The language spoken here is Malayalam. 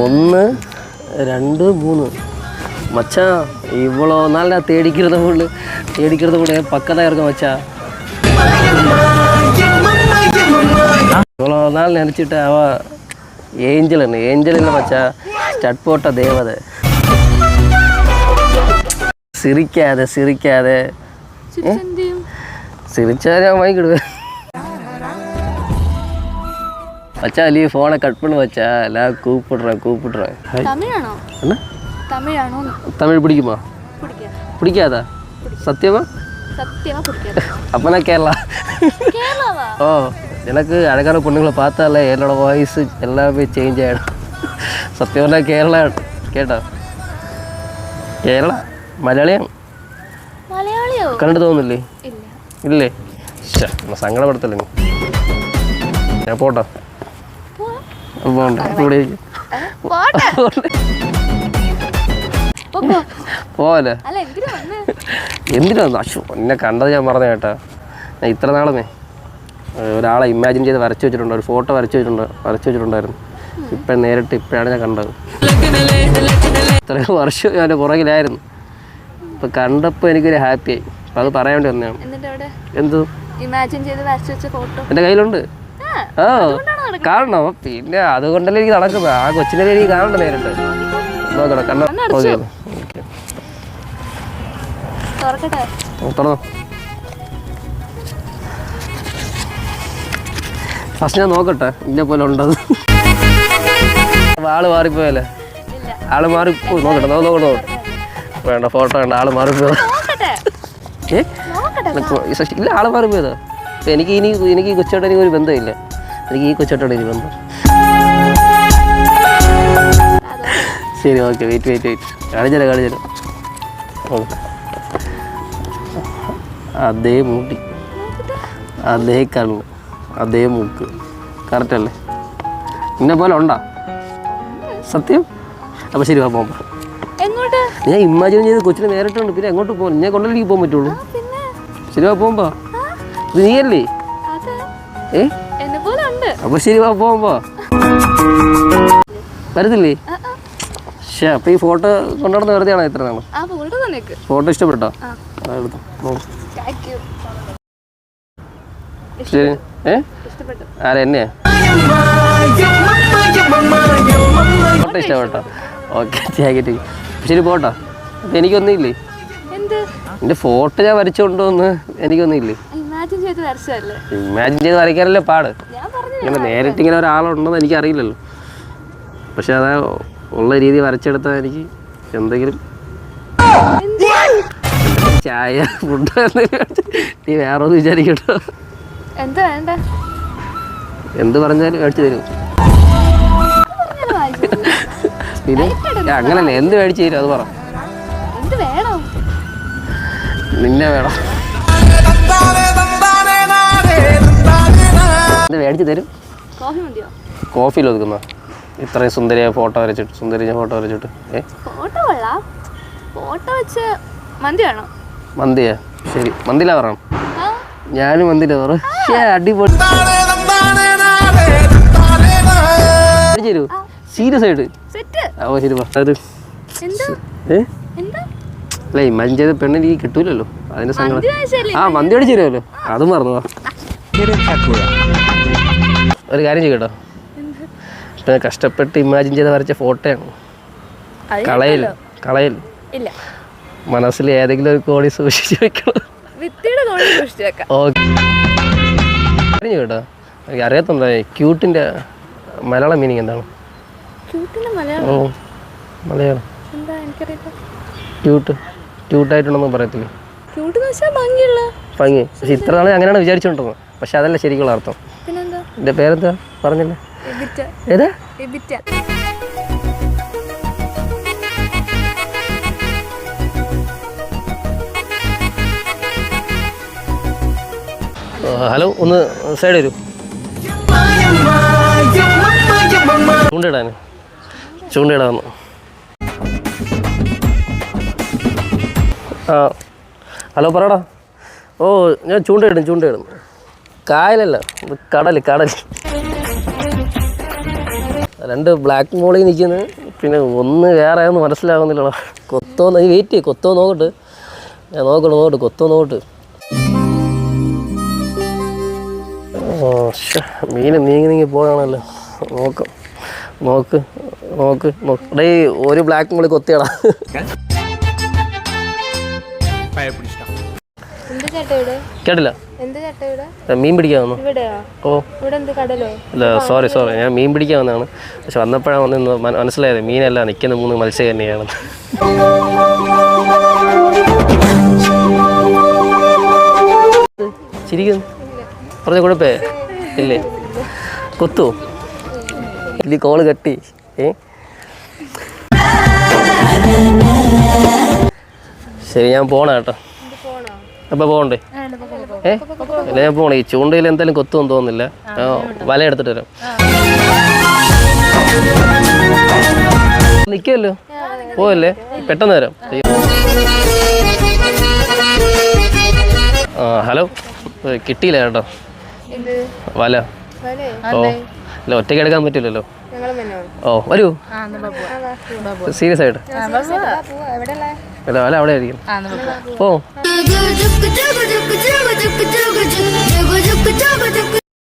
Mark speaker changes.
Speaker 1: ഒന്ന് രണ്ട് മൂന്ന് மச்சா இவ்வளோ நாள் நான் தேடிக்கிறது உள்ள தேடிக்கிறது கூட பக்கத்தான் இருக்கும் மச்சா இவ்வளோ நாள் நினச்சிட்டு அவ ஏஞ்சல் ஏஞ்சல் இல்லை மச்சா ஸ்டட் போட்ட தேவதை சிரிக்காத சிரிக்காத
Speaker 2: ചിരിച്ചെന്ത് ചെയ്യും
Speaker 1: சிரிச்சா நான் வாங்கிக்கிடுவேன் மச்சா நீ ஃபோனை கட் பண்ணு மச்சா எல்லாம் கூப்பிடுறேன் கூப்பிடுறேன் ஹாய்.
Speaker 2: തമിഴാണോ
Speaker 1: என்ன
Speaker 2: തമിഴാണോ
Speaker 1: தமிழ் பிடிக்குமா
Speaker 2: പിടിക്കുക
Speaker 1: பிடிக்காதா சத்தியமா
Speaker 2: സത്യമാ പിടിക്കാതെ
Speaker 1: அப்போனா கேரளா
Speaker 2: കേരളവാ
Speaker 1: ஓ எனக்கு அழகான பொண்ணுங்களை பார்த்தால என்னோட வாய்ஸ் எல்லாமே சேஞ்ச் ஆகிடும் சத்தியமா கேரளா கேட்டா കേരള മലയാളിയാണ്
Speaker 2: മലയാളിയോ
Speaker 1: കണ്ടിട്ട് തോന്നുന്നില്ലേ
Speaker 2: ഇല്ല
Speaker 1: ഇല്ലേ ശ്ശെ, എന്നാ സങ്കടപ്പെടുത്തല്ലേ നീ ഞാൻ പോട്ടോ പോണ്ട കൂടെ. പോവല്ലേ?
Speaker 2: എന്തിനു
Speaker 1: അശു എന്നെ കണ്ടത് ഞാൻ പറഞ്ഞ കേട്ടാ. ഞാൻ ഇത്ര നാളമേ ഒരാളെ ഇമാജിൻ ചെയ്ത് വരച്ചു വെച്ചിട്ടുണ്ട് ഒരു ഫോട്ടോ വരച്ചു വെച്ചിട്ടുണ്ട് വരച്ചു വെച്ചിട്ടുണ്ടായിരുന്നു. ഇപ്പം നേരിട്ട് ഇപ്പോഴാണ് ഞാൻ കണ്ടത്. ഇത്രയും വർഷം ഞാൻ പുറകിലായിരുന്നു. ഇപ്പം കണ്ടപ്പോൾ എനിക്കൊരു ഹാപ്പിയായി അപ്പം അത് പറയാൻ വേണ്ടി വന്നതാണ്.
Speaker 2: എന്തു എന്റെ
Speaker 1: എന്ത്?
Speaker 2: ഇമാജിൻ ചെയ്ത് വരച്ചു വെച്ച ഫോട്ടോ
Speaker 1: എന്റെ കയ്യിലുണ്ട്. ആ കാണണം പിന്നെ അതുകൊണ്ടല്ലേ എനിക്ക് നടക്കുന്നത്. ആ കൊച്ചിനെ എനിക്ക് കാണണ്ട നേരിട്ട്. നോക്കണം കണ്ണ ഓക്കെ
Speaker 2: തുറക്കട്ടെ?
Speaker 1: തുറന്നോ. ഫസ്റ്റ് ഞാൻ നോക്കട്ടെ ഇന്നെ പോലെ ഉണ്ടത്. ആൾ മാറിപ്പോയല്ലേ ആൾ മാറി നോക്കട്ടെ നോക്കട്ടെ വേണ്ട ഫോട്ടോ വേണ്ട ആൾ മാറിപ്പോയത് ഏ? ഇല്ല ആൾ മാറിപ്പോയതാ. എനിക്ക് ഇനി എനിക്ക് ഈ കൊച്ചോട്ട് എനിക്ക് ഒരു ബന്ധമില്ല. എനിക്ക് ഈ കൊച്ചോട്ടാണ് ഇനി ബന്ധം. ശരി ഓക്കെ വെയിറ്റ് വെയിറ്റ് വെയിറ്റ് കാണിച്ചരാം കാണിച്ചരാം അതേ മൂട്ടി. അതേ കണ്ണ് അതേ മൂക്ക്. കറക്റ്റ് അല്ലേ? ഇന്നെ പോലെ ഉണ്ടാ? സത്യം? അപ്പോൾ ശരി വാ പോകാം ഞാൻ ഇമാജിൻ ചെയ്ത് കൊച്ചിനെ നേരിട്ടുണ്ട്. പിന്നെ എങ്ങോട്ട് പോകും ഞാൻ കൊണ്ടല്ലേ പോകാൻ പറ്റുള്ളൂ. ശരി വാ പോകുമ്പോ ഇത് നീയല്ലേ? ഏ? അപ്പോൾ ശരി വാ പോകുമ്പോ വരത്തില്ലേ. പക്ഷേ അപ്പൊ ഈ ഫോട്ടോ കൊണ്ടുനടന്ന് വെറുതെ ആണോ ഇത്ര നാൾ?
Speaker 2: ഫോട്ടോ
Speaker 1: ഇഷ്ടപ്പെട്ടോ? ശരി. ഏ?
Speaker 2: ഇഷ്ടപ്പെട്ടു.
Speaker 1: ആരാ എന്നെയാ? ഫോട്ടോ ഇഷ്ടപ്പെട്ടോ? ഓക്കെ യു ശരി പോട്ടോ. അപ്പം എനിക്കൊന്നുമില്ലേ
Speaker 2: എന്ത്?
Speaker 1: എന്റെ ഫോട്ടോ ഞാൻ വരച്ചുകൊണ്ടുവന്ന് എനിക്കൊന്നുമില്ലേ
Speaker 2: ഇമാജിൻ ചെയ്ത് വരച്ചതല്ലേ
Speaker 1: ഇമാജിൻ ചെയ്ത് വരയ്ക്കാനല്ലേ പാട്? ഇങ്ങനെ നേരിട്ട് ഇങ്ങനെ ഒരാളുണ്ടെന്ന് എനിക്കറിയില്ലല്ലോ. പക്ഷെ അതാ ഉള്ള രീതി വരച്ചെടുത്താൽ എനിക്ക് എന്തെങ്കിലും ചായ ഫുഡ് നീ വേറെ ഒന്ന് വിചാരിക്കട്ടോ.
Speaker 2: എന്താ വേണ്ട?
Speaker 1: എന്ത് പറഞ്ഞാലും മേടിച്ചു തരും. പിന്നെ അങ്ങനല്ലേ എന്ത് മേടിച്ചു തരും അത് പറ. നിന്നെ വേണം. മേടിച്ചു തരും.
Speaker 2: കോഫി മതിയോ?
Speaker 1: കോഫിയിൽ ഒതുക്കുന്ന. ഇത്രയും സുന്ദരിയായ ഫോട്ടോ വരച്ചിട്ട് സുന്ദരിയ ഫോട്ടോ വരച്ചിട്ട്. ഏ?
Speaker 2: ഫോട്ടോ കൊള്ളാം. ഫോട്ടോ വെച്ച് മന്തി വേണോ?
Speaker 1: മന്തിയാ? ശരി. മന്തിലാ പറയണം.
Speaker 2: ആ.
Speaker 1: ഞാനും മന്തില പറ. അടിപൊളി. സീരിയസ് ആയിട്ട്.
Speaker 2: സെറ്റ്
Speaker 1: ഓ ശരി അത്
Speaker 2: എന്താ?
Speaker 1: ഏ?
Speaker 2: എന്താ?
Speaker 1: അല്ല ഇമാജിൻ ചെയ്ത പെണ്ണ് എനിക്ക് കിട്ടൂലല്ലോ. അതിന്റെ സങ്കടം. ആ മന്തി അടിച്ചു തരുമല്ലോ. അതും മറന്നു വാ. ഒരു കാര്യം ചെയ്യട്ടോ. പിന്നെ കഷ്ടപ്പെട്ട് ഇമാജിൻ ചെയ്ത് വരച്ച ഫോട്ടോയാണ്. കളയിൽ കളയിൽ.
Speaker 2: ഇല്ല.
Speaker 1: മനസ്സിൽ ഏതെങ്കിലും ഒരു കോടി സൂക്ഷിച്ച് വെക്കണം. ഓക്കെ കേട്ടോ അറിയാത്തുണ്ടോ ക്യൂട്ടിന്റെ മലയാളം മീനിങ് എന്താണ്?
Speaker 2: ക്യൂട്ടിന്റെ
Speaker 1: ഓ മലയാളം? ക്യൂട്ട് ക്യൂട്ടായിട്ടുണ്ടെന്ന് പറയത്തില്ലേ? ഭംഗി. പക്ഷെ ഇത്ര നാളെ അങ്ങനെയാണ് വിചാരിച്ചോണ്ടിരുന്നത്. പക്ഷെ അതല്ല ശരിക്കുള്ള അർത്ഥം. എന്റെ പേരെന്താ പറഞ്ഞില്ല? ഏതാ? ഹലോ ഒന്ന് സൈഡ് വരൂ. ചൂണ്ടയിടാൻ വന്നു ആ ഹലോ പറയടാ ഓ ഞാൻ ചൂണ്ടയിടും ചൂണ്ടയിടും. കായലല്ല. കടൽ കടൽ രണ്ട് ബ്ലാക്ക് മോളിൽ നിൽക്കുന്നു പിന്നെ ഒന്ന് വേറെ ഒന്നും മനസ്സിലാകുന്നില്ലടാ. കൊത്തോ നീ വെയിറ്റ് ചെയ്യ് കൊത്തോ നോക്കട്ട്. ഞാൻ നോക്കട്ടെ നോക്കട്ടെ കൊത്തോ നോക്കട്ട്. മീൻ നീങ്ങി നീങ്ങി പോയാണല്ലോ. നോക്ക് നോക്ക് നോക്ക് നോക്ക്. ഡേ ഒരു ബ്ലാക്ക് മോളി കൊത്തിയടാ. കേട്ടില്ല. മീൻ പിടിക്കാൻ വന്നു. ഓ. ഇല്ല സോറി സോറി ഞാൻ മീൻ പിടിക്കാൻ വന്നതാണ്. പക്ഷെ വന്നപ്പോഴാണ് വന്ന് മന- മനസ്സിലായത് മീനല്ല നിൽക്കുന്ന മൂന്ന് മത്സ്യം തന്നെയാണ്. ചിരിക്കുന്നു. പറഞ്ഞ കുഴപ്പേ ഇല്ലേ? കൊത്തു. ഇല്ലി കോൾ കട്ടി. ഏ? ശരി ഞാൻ പോണ കേട്ടോ. അപ്പൊ പോകണ്ടേ? ഏ? ഇല്ല ഞാൻ പോണേ. ഈ ചൂണ്ടയിൽ എന്തായാലും കൊത്തൊന്നും തോന്നുന്നില്ല. വല എടുത്തിട്ട് വരാം. നിൽക്കുമല്ലോ പോവല്ലേ? പെട്ടെന്ന് വരാം. ആ ഹലോ. കിട്ടിയില്ല കേട്ടോ വല.
Speaker 2: വലേ
Speaker 1: ഓ അല്ല ഒറ്റയ്ക്ക് എടുക്കാൻ പറ്റില്ലല്ലോ. ഓ വരൂ. സീരിയസ് ആയിട്ട്. അല്ല അവിടെ ആയിരിക്കും ഓ